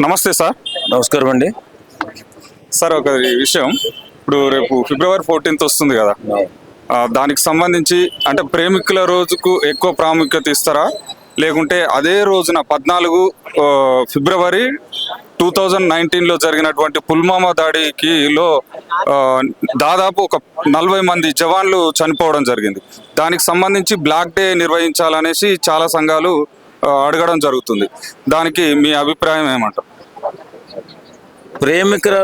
నమస్తే సార్. నమస్కారం అండి. సార్ ఒక విషయం. ఇప్పుడు రేపు ఫిబ్రవరి ఫోర్టీన్త్ వస్తుంది కదా. దానికి సంబంధించి అంటే ప్రేమికుల రోజుకు ఎక్కువ ప్రాముఖ్యత ఇస్తారా? లేకుంటే అదే రోజున పద్నాలుగు ఫిబ్రవరి టూ థౌజండ్ నైన్టీన్లో జరిగినటువంటి పుల్వామా దాడికి లో ఆ, దాదాపు ఒక నలభై మంది జవాన్లు చనిపోవడం జరిగింది. దానికి సంబంధించి బ్లాక్ డే నిర్వహించాలనేసి చాలా సంఘాలు అడగడం జరుగుతుంది. దానికి మీ అభిప్రాయం ఏమంటారు ప్రేమికుల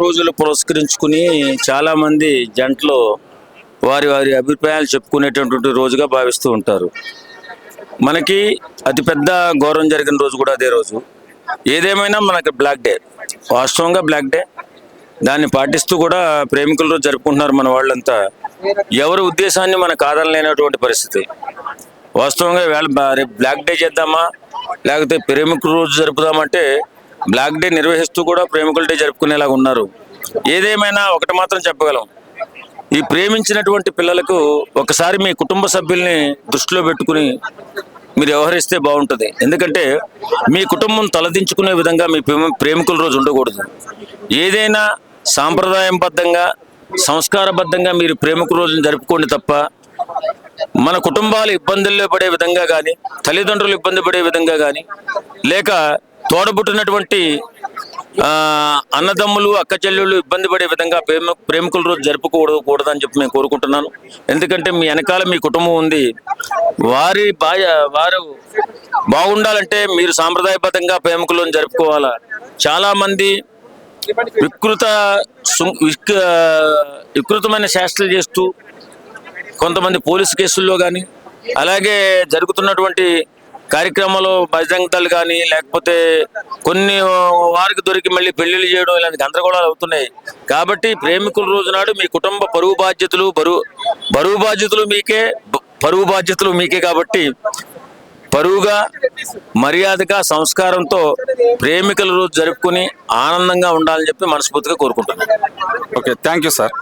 రోజులు పురస్కరించుకుని చాలామంది జంటలు వారి వారి అభిప్రాయాలు చెప్పుకునేటటువంటి రోజుగా భావిస్తూ ఉంటారు. మనకి అతిపెద్ద గౌరవం జరిగిన రోజు కూడా అదే రోజు. ఏదేమైనా మనకి బ్లాక్ డే వాస్తవంగా బ్లాక్ డే. దాన్ని పాటిస్తూ కూడా ప్రేమికుల రోజు జరుపుకుంటున్నారు మన వాళ్ళంతా. ఎవరి ఉద్దేశాన్ని మనకు కాదనలేనటువంటి పరిస్థితి. వాస్తవంగా వేళ రేపు బ్లాక్ డే చేద్దామా? లేకపోతే ప్రేమికుల రోజు జరుపుదామంటే బ్లాక్ డే నిర్వహిస్తూ కూడా ప్రేమికుల డే జరుపుకునేలాగా ఉన్నారు. ఏదేమైనా ఒకటి మాత్రం చెప్పగలం. ఈ ప్రేమించినటువంటి పిల్లలకు ఒకసారి మీ కుటుంబ సభ్యుల్ని దృష్టిలో పెట్టుకుని మీరు వ్యవహరిస్తే బాగుంటుంది. ఎందుకంటే మీ కుటుంబం తలదించుకునే విధంగా మీ ప్రేమ ప్రేమికుల రోజు ఉండకూడదు. ఏదైనా సాంప్రదాయబద్ధంగా సంస్కారబద్ధంగా మీరు ప్రేమికుల రోజును జరుపుకోండి తప్ప మన కుటుంబాలు ఇబ్బందుల్లో పడే విధంగా కానీ తల్లిదండ్రులు ఇబ్బంది పడే విధంగా కానీ లేక తోడబుట్టినటువంటి అన్నదమ్ములు అక్కచెల్లెళ్ళు ఇబ్బంది పడే విధంగా ప్రేమ ప్రేమికుల రోజు జరుపుకూడదు కూడదని చెప్పి నేను కోరుకుంటున్నాను. ఎందుకంటే మీ వెనకాల మీ కుటుంబం ఉంది. వారి బాయ వారు బాగుండాలంటే మీరు సాంప్రదాయబద్ధంగా ప్రేమికులను జరుపుకోవాలా. చాలామంది వికృత వికృతమైన శాస్త్రాలు చేస్తూ కొంతమంది పోలీసు కేసుల్లో కానీ అలాగే జరుగుతున్నటువంటి కార్యక్రమాలు బజరంగతలు కానీ లేకపోతే కొన్ని వారికి దొరికి మళ్ళీ పెళ్ళిళ్ళు చేయడం ఇలాంటి గందరగోళాలు అవుతున్నాయి. కాబట్టి ప్రేమికుల రోజు నాడు మీ కుటుంబ పరువు బాధ్యతలు బరువు బరువు బాధ్యతలు మీకే పరువు బాధ్యతలు మీకే కాబట్టి పరువుగా మర్యాదగా సంస్కారంతో ప్రేమికుల రోజు జరుపుకుని ఆనందంగా ఉండాలని చెప్పి మనస్ఫూర్తిగా కోరుకుంటున్నాను. Okay thank you sir.